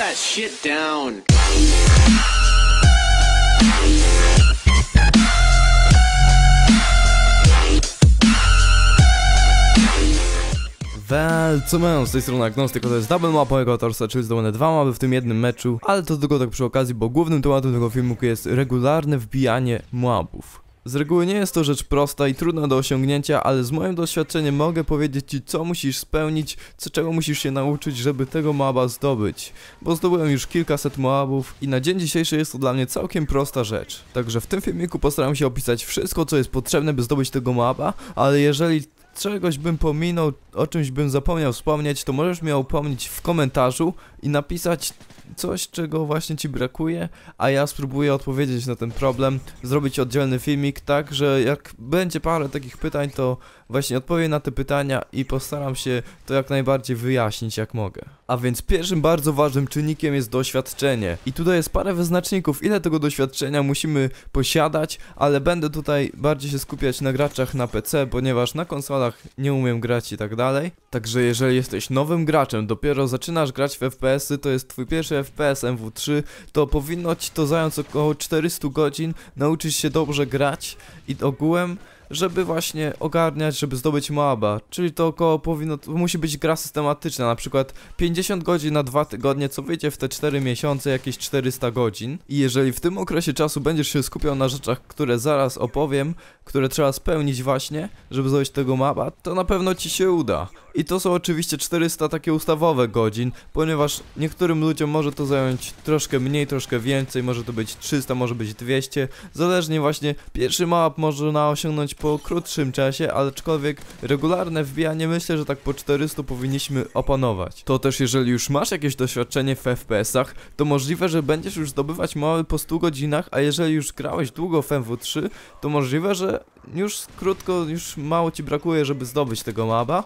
that shit down. Wel, co mają z tej strony Agnostyk, to jest double mapa mojego torsa, czyli zdobywane dwa mapy w tym jednym meczu, ale to tylko tak przy okazji, bo głównym tematem tego filmu jest regularne wbijanie mobów. Z reguły nie jest to rzecz prosta i trudna do osiągnięcia, ale z moim doświadczeniem mogę powiedzieć Ci, co musisz spełnić, co czego musisz się nauczyć, żeby tego moba zdobyć. Bo zdobyłem już kilkaset mobów i na dzień dzisiejszy jest to dla mnie całkiem prosta rzecz. Także w tym filmiku postaram się opisać wszystko, co jest potrzebne, by zdobyć tego moba, ale jeżeli czegoś bym pominął, o czymś bym zapomniał wspomnieć, to możesz mnie upomnieć w komentarzu i napisać coś, czego właśnie ci brakuje, a ja spróbuję odpowiedzieć na ten problem, zrobić oddzielny filmik, tak, że jak będzie parę takich pytań, to właśnie odpowiem na te pytania i postaram się to jak najbardziej wyjaśnić, jak mogę. A więc pierwszym bardzo ważnym czynnikiem jest doświadczenie. I tutaj jest parę wyznaczników, ile tego doświadczenia musimy posiadać, ale będę tutaj bardziej się skupiać na graczach na PC, ponieważ na konsolach nie umiem grać i tak dalej. Także jeżeli jesteś nowym graczem, dopiero zaczynasz grać w FPS-y, to jest twój pierwszy FPS MW3, to powinno ci to zająć około 400 godzin, nauczyć się dobrze grać i ogółem żeby właśnie ogarniać, żeby zdobyć MOABA, czyli to około powinno, to musi być gra systematyczna, na przykład 50 godzin na 2 tygodnie, co wyjdzie w te 4 miesiące, jakieś 400 godzin. I jeżeli w tym okresie czasu będziesz się skupiał na rzeczach, które zaraz opowiem, które trzeba spełnić właśnie, żeby zdobyć tego mapa, to na pewno ci się uda. I to są oczywiście 400 takie ustawowe godzin, ponieważ niektórym ludziom może to zająć troszkę mniej, troszkę więcej, może to być 300, może być 200, zależnie właśnie pierwszy map można osiągnąć po krótszym czasie, aczkolwiek regularne wbijanie myślę, że tak po 400 powinniśmy opanować. To też jeżeli już masz jakieś doświadczenie w FPS-ach, to możliwe, że będziesz już zdobywać mapy po 100 godzinach, a jeżeli już grałeś długo w MW3, to możliwe, że już krótko, już mało ci brakuje, żeby zdobyć tego mapa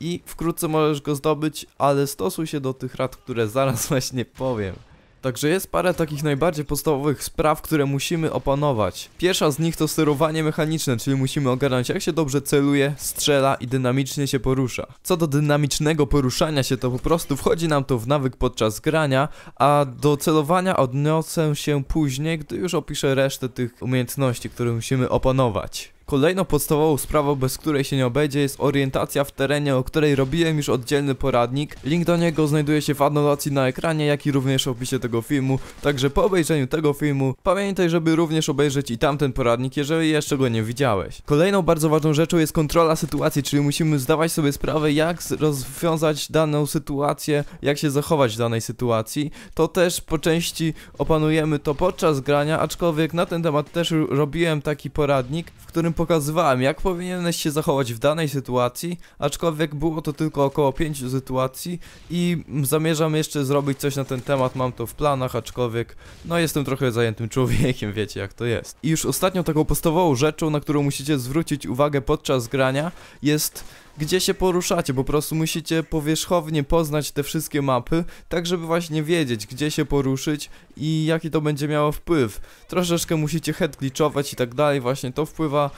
i wkrótce możesz go zdobyć, ale stosuj się do tych rad, które zaraz właśnie powiem. Także jest parę takich najbardziej podstawowych spraw, które musimy opanować. Pierwsza z nich to sterowanie mechaniczne, czyli musimy ogarnąć jak się dobrze celuje, strzela i dynamicznie się porusza. Co do dynamicznego poruszania się, to po prostu wchodzi nam to w nawyk podczas grania, a do celowania odniosę się później, gdy już opiszę resztę tych umiejętności, które musimy opanować. Kolejną podstawową sprawą, bez której się nie obejdzie jest orientacja w terenie, o której robiłem już oddzielny poradnik. Link do niego znajduje się w anotacji na ekranie, jak i również w opisie tego filmu. Także po obejrzeniu tego filmu pamiętaj, żeby również obejrzeć i tamten poradnik, jeżeli jeszcze go nie widziałeś. Kolejną bardzo ważną rzeczą jest kontrola sytuacji, czyli musimy zdawać sobie sprawę, jak rozwiązać daną sytuację, jak się zachować w danej sytuacji. To też po części opanujemy to podczas grania, aczkolwiek na ten temat też robiłem taki poradnik, w którym pokazywałem, jak powinieneś się zachować w danej sytuacji, aczkolwiek było to tylko około 5 sytuacji i zamierzam jeszcze zrobić coś na ten temat, mam to w planach, aczkolwiek no jestem trochę zajętym człowiekiem, wiecie jak to jest. I już ostatnią taką podstawową rzeczą, na którą musicie zwrócić uwagę podczas grania jest gdzie się poruszacie, po prostu musicie powierzchownie poznać te wszystkie mapy, tak żeby właśnie wiedzieć, gdzie się poruszyć i jaki to będzie miało wpływ. Troszeczkę musicie head i tak dalej, właśnie to wpływa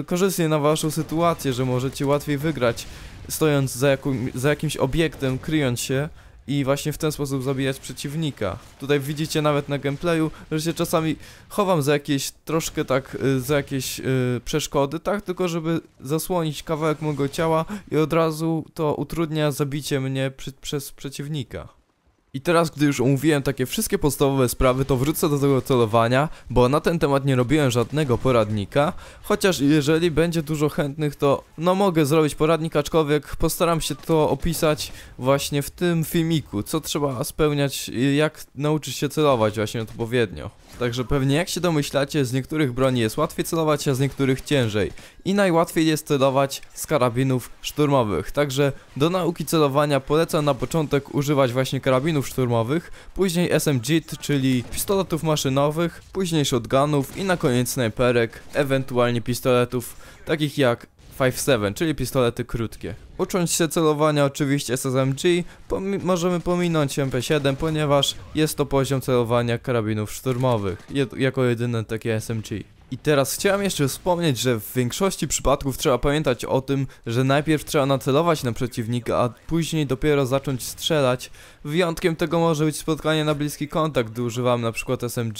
y, korzystnie na waszą sytuację, że możecie łatwiej wygrać stojąc za, za jakimś obiektem, kryjąc się i właśnie w ten sposób zabijać przeciwnika. Tutaj widzicie nawet na gameplayu, że się czasami chowam za jakieś troszkę tak, y, za jakieś yy, przeszkody, tak, tylko żeby zasłonić kawałek mojego ciała i od razu to utrudnia zabicie mnie przy, przez przeciwnika. I teraz, gdy już omówiłem takie wszystkie podstawowe sprawy, to wrócę do tego celowania, bo na ten temat nie robiłem żadnego poradnika, chociaż jeżeli będzie dużo chętnych, to no mogę zrobić poradnik, aczkolwiek postaram się to opisać właśnie w tym filmiku, co trzeba spełniać, jak nauczyć się celować właśnie odpowiednio. Także pewnie jak się domyślacie, z niektórych broni jest łatwiej celować, a z niektórych ciężej. I najłatwiej jest celować z karabinów szturmowych. Także do nauki celowania polecam na początek używać właśnie karabinów szturmowych, później SMG, czyli pistoletów maszynowych, później shotgunów i na koniec snajperek, ewentualnie pistoletów takich jak 5.7, czyli pistolety krótkie. Ucząc się celowania oczywiście z SMG, pomi możemy pominąć MP7, ponieważ jest to poziom celowania karabinów szturmowych, jako jedyne takie SMG. I teraz chciałem jeszcze wspomnieć, że w większości przypadków trzeba pamiętać o tym, że najpierw trzeba nacelować na przeciwnika, a później dopiero zacząć strzelać. Wyjątkiem tego może być spotkanie na bliski kontakt, gdy używamy na przykład SMG,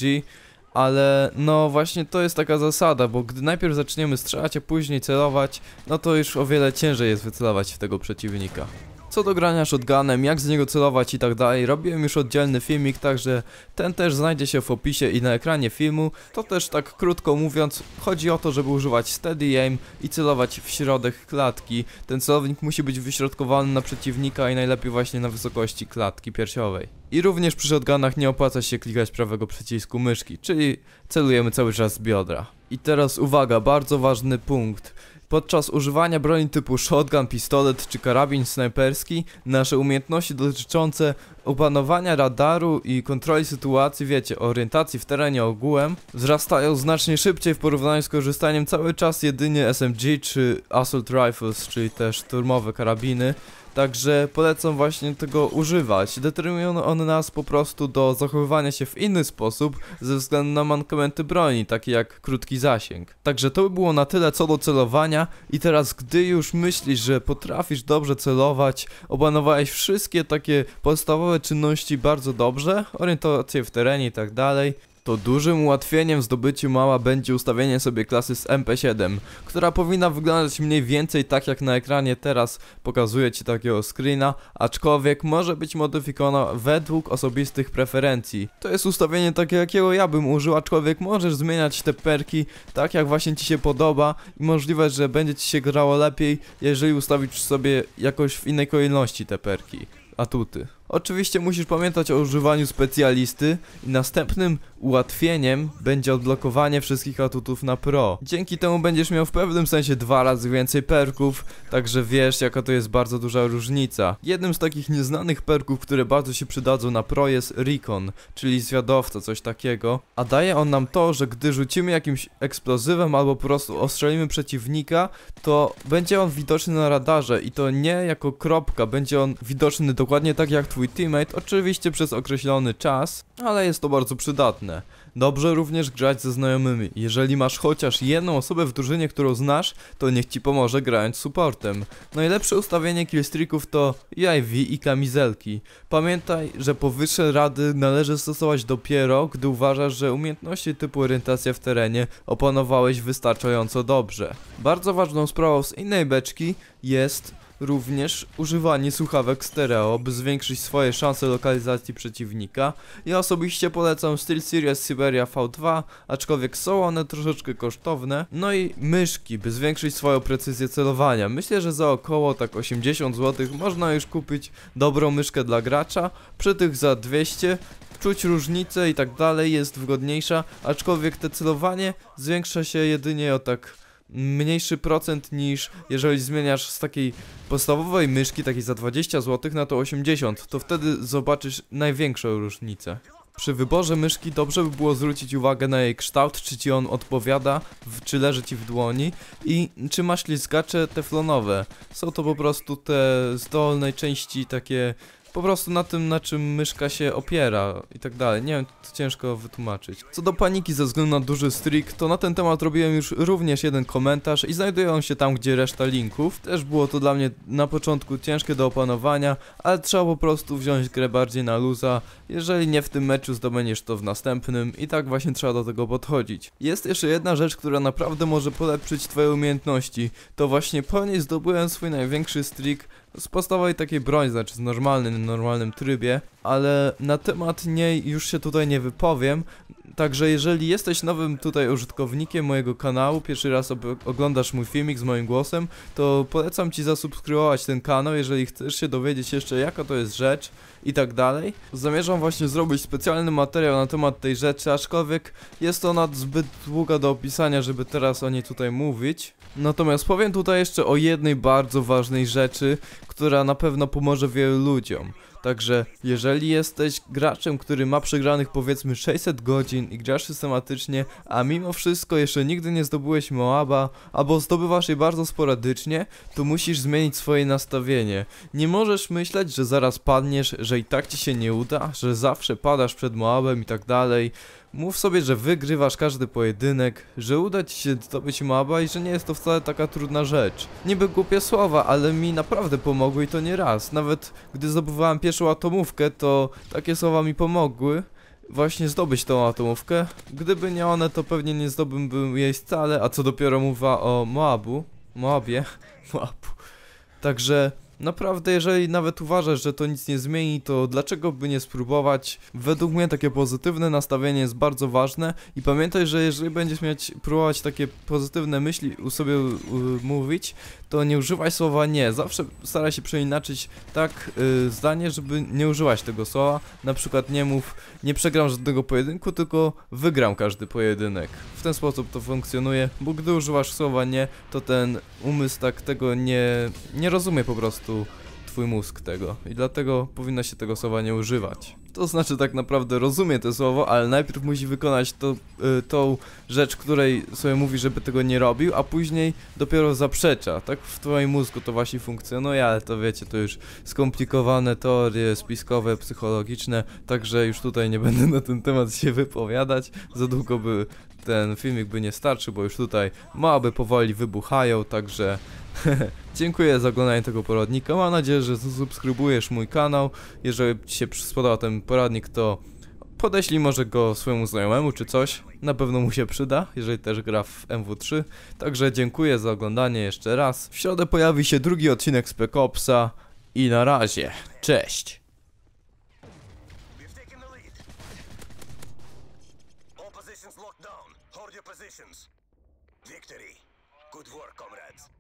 ale no właśnie to jest taka zasada, bo gdy najpierw zaczniemy strzelać, a później celować, no to już o wiele ciężej jest wycelować w tego przeciwnika. Co do grania shotgunem, jak z niego celować i tak dalej, robiłem już oddzielny filmik, także ten też znajdzie się w opisie i na ekranie filmu. To też tak krótko mówiąc, chodzi o to, żeby używać steady aim i celować w środek klatki. Ten celownik musi być wyśrodkowany na przeciwnika i najlepiej właśnie na wysokości klatki piersiowej. I również przy shotgunach nie opłaca się klikać prawego przycisku myszki, czyli celujemy cały czas z biodra. I teraz uwaga, bardzo ważny punkt. Podczas używania broni typu shotgun, pistolet czy karabin snajperski, nasze umiejętności dotyczące opanowania radaru i kontroli sytuacji, wiecie, orientacji w terenie ogółem, wzrastają znacznie szybciej w porównaniu z korzystaniem cały czas jedynie SMG czy Assault Rifles, czyli też szturmowe karabiny. Także polecam właśnie tego używać. Determinują one nas po prostu do zachowywania się w inny sposób ze względu na mankamenty broni, takie jak krótki zasięg. Także to by było na tyle co do celowania i teraz gdy już myślisz, że potrafisz dobrze celować, opanowałeś wszystkie takie podstawowe czynności bardzo dobrze, orientację w terenie i tak dalej, to dużym ułatwieniem w zdobyciu mała będzie ustawienie sobie klasy z MP7, która powinna wyglądać mniej więcej tak jak na ekranie teraz pokazuje Ci takiego screena, aczkolwiek może być modyfikowana według osobistych preferencji. To jest ustawienie takie jakiego ja bym użył, aczkolwiek możesz zmieniać te perki tak jak właśnie Ci się podoba i możliwe, że będzie Ci się grało lepiej, jeżeli ustawisz sobie jakoś w innej kolejności te perki, atuty. Oczywiście musisz pamiętać o używaniu specjalisty i następnym ułatwieniem będzie odblokowanie wszystkich atutów na pro. Dzięki temu będziesz miał w pewnym sensie dwa razy więcej perków, także wiesz jaka to jest bardzo duża różnica. Jednym z takich nieznanych perków, które bardzo się przydadzą na pro jest Recon, czyli zwiadowca, coś takiego. A daje on nam to, że gdy rzucimy jakimś eksplozywem albo po prostu ostrzelimy przeciwnika, to będzie on widoczny na radarze i to nie jako kropka, będzie on widoczny dokładnie tak jak twój twój teammate, oczywiście przez określony czas, ale jest to bardzo przydatne. Dobrze również grać ze znajomymi. Jeżeli masz chociaż jedną osobę w drużynie, którą znasz, to niech ci pomoże grając supportem. Najlepsze ustawienie killstreaków to IV i kamizelki. Pamiętaj, że powyższe rady należy stosować dopiero, gdy uważasz, że umiejętności typu orientacja w terenie opanowałeś wystarczająco dobrze. Bardzo ważną sprawą z innej beczki jest również używanie słuchawek stereo, by zwiększyć swoje szanse lokalizacji przeciwnika. Ja osobiście polecam SteelSeries Siberia V2, aczkolwiek są one troszeczkę kosztowne. No i myszki, by zwiększyć swoją precyzję celowania. Myślę, że za około tak 80 zł można już kupić dobrą myszkę dla gracza, przy tych za 200 czuć różnicę i tak dalej, jest wygodniejsza, aczkolwiek te celowanie zwiększa się jedynie o tak mniejszy procent niż jeżeli zmieniasz z takiej podstawowej myszki, takiej za 20 zł na to 80, to wtedy zobaczysz największą różnicę. Przy wyborze myszki dobrze by było zwrócić uwagę na jej kształt, czy ci on odpowiada, czy leży ci w dłoni i czy ma ślizgacze teflonowe. Są to po prostu te z dolnej części takie po prostu na tym, na czym myszka się opiera i tak dalej. Nie wiem, to ciężko wytłumaczyć. Co do paniki ze względu na duży streak, to na ten temat robiłem już również jeden komentarz i znajduje on się tam, gdzie reszta linków. Też było to dla mnie na początku ciężkie do opanowania, ale trzeba po prostu wziąć grę bardziej na luza. Jeżeli nie w tym meczu, zdobędziesz to w następnym i tak właśnie trzeba do tego podchodzić. Jest jeszcze jedna rzecz, która naprawdę może polepszyć twoje umiejętności. To właśnie po niej zdobyłem swój największy streak z podstawowej takiej broni, znaczy z normalnym, normalnym trybie, ale na temat niej już się tutaj nie wypowiem. Także jeżeli jesteś nowym tutaj użytkownikiem mojego kanału, pierwszy raz oglądasz mój filmik z moim głosem, to polecam Ci zasubskrybować ten kanał, jeżeli chcesz się dowiedzieć jeszcze jaka to jest rzecz i tak dalej. Zamierzam właśnie zrobić specjalny materiał na temat tej rzeczy, aczkolwiek jest ona zbyt długa do opisania, żeby teraz o niej tutaj mówić. Natomiast powiem tutaj jeszcze o jednej bardzo ważnej rzeczy, która na pewno pomoże wielu ludziom. Także jeżeli jesteś graczem, który ma przegranych powiedzmy 600 godzin i grasz systematycznie, a mimo wszystko jeszcze nigdy nie zdobyłeś Moaba, albo zdobywasz je bardzo sporadycznie, to musisz zmienić swoje nastawienie. Nie możesz myśleć, że zaraz padniesz, że i tak ci się nie uda, że zawsze padasz przed Moabem i tak dalej. Mów sobie, że wygrywasz każdy pojedynek, że uda ci się zdobyć Moaba i że nie jest to wcale taka trudna rzecz. Niby głupie słowa, ale mi naprawdę pomogły i to nie raz. Nawet gdy zdobywałem pierwszą atomówkę, to takie słowa mi pomogły właśnie zdobyć tą atomówkę. Gdyby nie one, to pewnie nie zdobyłbym jej wcale, a co dopiero mowa o Moabu. Moabie. Moabu. Także naprawdę, jeżeli nawet uważasz, że to nic nie zmieni, to dlaczego by nie spróbować? Według mnie takie pozytywne nastawienie jest bardzo ważne i pamiętaj, że jeżeli będziesz mieć próbować takie pozytywne myśli u sobie u, mówić, to nie używaj słowa nie. Zawsze staraj się przeinaczyć tak y, zdanie, żeby nie używać tego słowa. Na przykład nie mów nie przegram żadnego pojedynku, tylko wygram każdy pojedynek. W ten sposób to funkcjonuje, bo gdy używasz słowa nie, to ten umysł tak tego nie, nie rozumie po prostu twój mózg tego i dlatego powinno się tego słowa nie używać. To znaczy tak naprawdę rozumie to słowo, ale najpierw musi wykonać to, y, tą rzecz, której sobie mówi, żeby tego nie robił, a później dopiero zaprzecza. Tak w twoim mózgu to właśnie funkcjonuje, ale to wiecie, to już skomplikowane teorie spiskowe, psychologiczne, także już tutaj nie będę na ten temat się wypowiadać. Za długo by ten filmik by nie starczył, bo już tutaj małaby powoli wybuchają, także dziękuję za oglądanie tego poradnika. Mam nadzieję, że subskrybujesz mój kanał. Jeżeli Ci się spodobał ten poradnik, to podeślij może go swojemu znajomemu czy coś. Na pewno mu się przyda, jeżeli też gra w MW3. Także dziękuję za oglądanie jeszcze raz. W środę pojawi się drugi odcinek Spec Opsa i na razie. Cześć! Hold your positions. Victory. Good work, comrades.